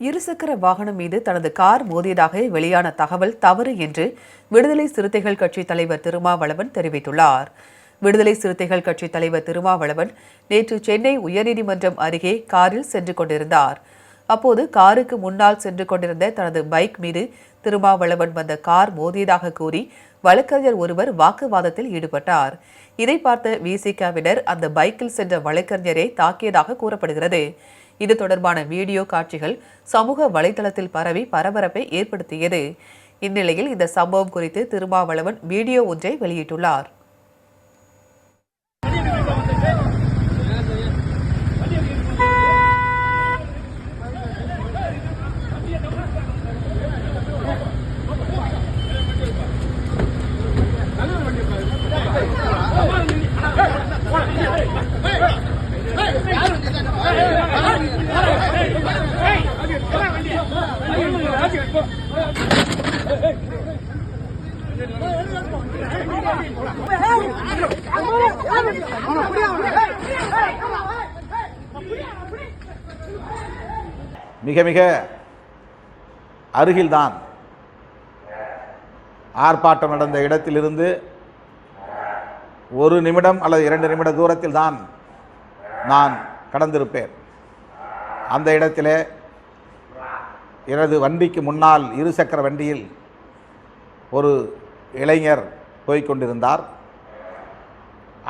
இருசக்கர வாகனம் மீது தனது கார் மோதியதாக வெளியான தகவல் தவறு என்று விடுதலை சிறுத்தைகள் கட்சி தலைவர் திருமாவளவன் தெரிவித்துள்ளார். விடுதலை சிறுத்தைகள் கட்சி தலைவர் திருமாவளவன் நேற்று சென்னை உயர்நீதிமன்றம் அருகே காரில் சென்று கொண்டிருந்தார். அப்போது காருக்கு முன்னால் சென்று கொண்டிருந்த தனது பைக் மீது திருமாவளவன் வந்த கார் மோதியதாக கூறி வழக்கறிஞர் ஒருவர் வாக்குவாதத்தில் ஈடுபட்டார். இதை பார்த்த விசிகாவினர் அந்த பைக்கில் சென்ற வழக்கறிஞரை தாக்கியதாக கூறப்படுகிறது. இது தொடர்பான வீடியோ காட்சிகள் சமூக வலைதளத்தில் பரவி பரபரப்பை ஏற்படுத்தியது. இந்நிலையில் இந்த சம்பவம் குறித்து திருமாவளவன் வீடியோ ஒன்றை வெளியிட்டுள்ளார். மிக மிக அருகில்தான் ஆர்ப்பாட்டம் நடந்த இடத்திலிருந்து ஒரு நிமிடம் அல்லது இரண்டு நிமிட தூரத்தில் தான் நான் கடந்திருப்பேன். அந்த இடத்திலே எனது வண்டிக்கு முன்னால் இருசக்கர வண்டியில் ஒரு இளைஞர் போய்கொண்டிருந்தார்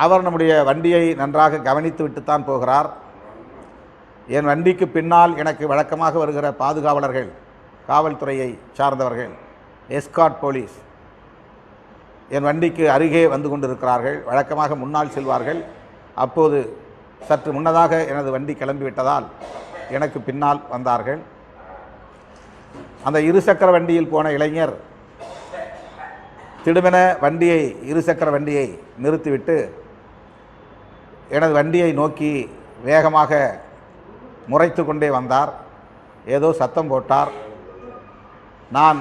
அவர் நம்முடைய வண்டியை நன்றாக கவனித்து விட்டுத்தான் போகிறார். என் வண்டிக்கு பின்னால் எனக்கு வழக்கமாக வருகிற பாதுகாவலர்கள் காவல்துறையை சார்ந்தவர்கள் எஸ்காட் போலீஸ் என் வண்டிக்கு அருகே வந்து கொண்டிருக்கிறார்கள். வழக்கமாக முன்னால் செல்வார்கள். அப்போது சற்று முன்னதாக எனது வண்டி கிளம்பிவிட்டதால் எனக்கு பின்னால் வந்தார்கள். அந்த இருசக்கர வண்டியில் போன இளைஞர் திடுமென வண்டியை இருசக்கர வண்டியை நிறுத்திவிட்டு எனது வண்டியை நோக்கி வேகமாக முறைத்து கொண்டே வந்தார். ஏதோ சத்தம் போட்டார். நான்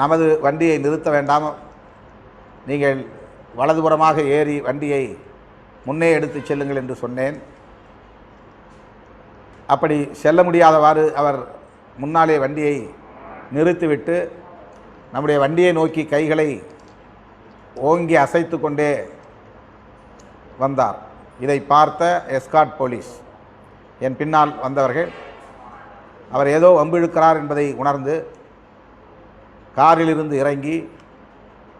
நமது வண்டியை நிறுத்த வேண்டாம். நீங்கள் வலதுபுறமாக ஏறி வண்டியை முன்னே எடுத்துச் செல்லுங்கள் என்று சொன்னேன். அப்படி செல்ல முடியாதவாறு அவர் முன்னாலே வண்டியை நிறுத்திவிட்டு நம்முடைய வண்டியை நோக்கி கைகளை ஓங்கி அசைத்து கொண்டே வந்தார். இதை பார்த்த எஸ்காட் போலீஸ். என் பின்னால் வந்தவர்கள் அவர் ஏதோ வம்பிழுக்கிறார் என்பதை உணர்ந்து காரிலிருந்து இறங்கி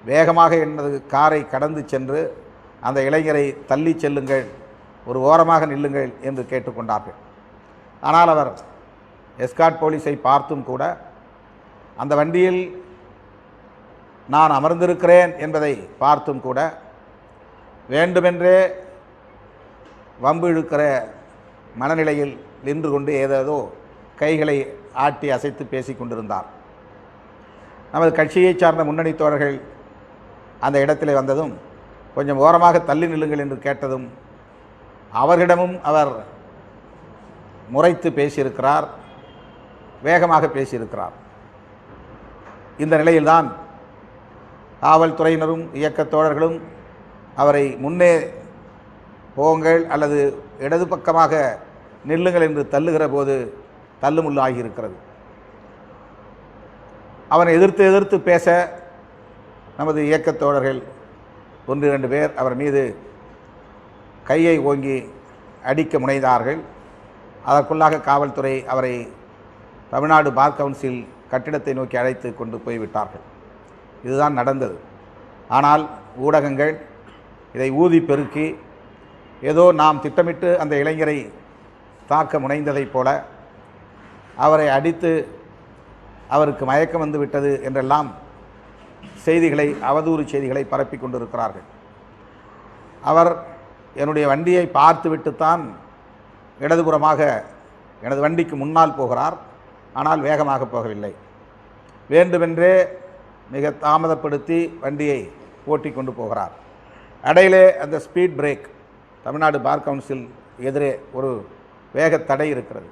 வேகமாக எனது காரை கடந்து சென்று அந்த இளைஞரை தள்ளி செல்லுங்கள் ஒரு ஓரமாக நில்லுங்கள் என்று கேட்டுக்கொண்டார்கள் ஆனால் அவர் எஸ்கார்ட் போலீஸை பார்த்தும் கூட அந்த வண்டியில் நான் அமர்ந்திருக்கிறேன் என்பதை பார்த்தும் கூட வேண்டுமென்றே வம்பு இழுக்கிற மனநிலையில் நின்று கொண்டு ஏதேதோ கைகளை ஆட்டி அசைத்து பேசி கொண்டிருந்தார். நமது கட்சியைச் சார்ந்த முன்னணி தோழர்கள் அந்த இடத்திலே வந்ததும் கொஞ்சம் ஓரமாக தள்ளி நில்லுங்கள் என்று கேட்டதும் அவர்களிடமும் அவர் முறைத்து பேசியிருக்கிறார். வேகமாக பேசியிருக்கிறார். இந்த நிலையில்தான் காவல்துறையினரும் இயக்கத் தோழர்களும் அவரை முன்னே போங்கள் அல்லது இடது பக்கமாக நில்லுங்கள் என்று தள்ளுகிற போது தள்ளுமுள்ளு ஆகியிருக்கிறது அவனை எதிர்த்து எதிர்த்து பேச நமது இயக்கத் தோழர்கள் ஒன்று இரண்டு பேர் அவர் மீது கையை ஓங்கி அடிக்க முனைந்தார்கள். அதற்குள்ளாக காவல்துறை அவரை தமிழ்நாடு பார் கவுன்சில் கட்டிடத்தை நோக்கி அழைத்து கொண்டு போய்விட்டார்கள். இதுதான் நடந்தது. ஆனால் ஊடகங்கள் இதை ஊதி பெருக்கி ஏதோ நாம் திட்டமிட்டு அந்த இளைஞரை தாக்க முனைந்ததைப் போல அவரை அடித்து அவருக்கு மயக்கம் வந்து விட்டது என்றெல்லாம் செய்திகளை அவதூறு செய்திகளை பரப்பி கொண்டிருக்கிறார்கள். அவர் என்னுடைய வண்டியை பார்த்துவிட்டுத்தான் இடதுபுறமாக எனது வண்டிக்கு முன்னால் போகிறார். ஆனால் வேகமாக போகவில்லை. வேண்டுமென்றே மிக தாமதப்படுத்தி வண்டியை ஓட்டி கொண்டு போகிறார். இடையிலே அந்த speed break Tamil Nadu bar council எதிரே ஒரு வேகத்தடை இருக்கிறது.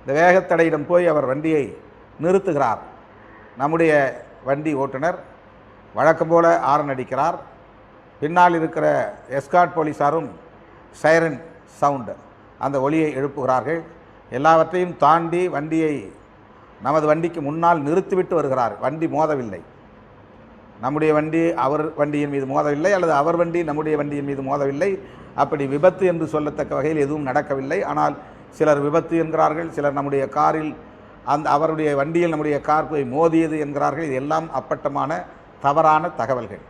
இந்த வேகத்தடையிடம் போய் அவர் வண்டியை நிறுத்துகிறார். நம்முடைய வண்டி ஓட்டுநர் வழக்கம் போல ஆரன் அடிக்கிறார். பின்னால் இருக்கிற எஸ்காட் போலீஸாரும் சைரன் சவுண்டு அந்த ஒலியை எழுப்புகிறார்கள். எல்லாவற்றையும் தாண்டி வண்டியை நமது வண்டிக்கு முன்னால் நிறுத்திவிட்டு வருகிறார். வண்டி மோதவில்லை. நம்முடைய வண்டி அவர் வண்டியின் மீது மோதவில்லை அல்லது அவர் வண்டி நம்முடைய வண்டியின் மீது மோதவில்லை. அப்படி விபத்து என்று சொல்லத்தக்க வகையில் எதுவும் நடக்கவில்லை. ஆனால் சிலர் விபத்து என்கிறார்கள். சிலர் நம்முடைய காரில் அந்த அவருடைய வண்டியில் நம்முடைய கார் போய் மோதியது என்கிறார்கள். இது எல்லாம் அப்பட்டமான தவறான தகவல்கள்.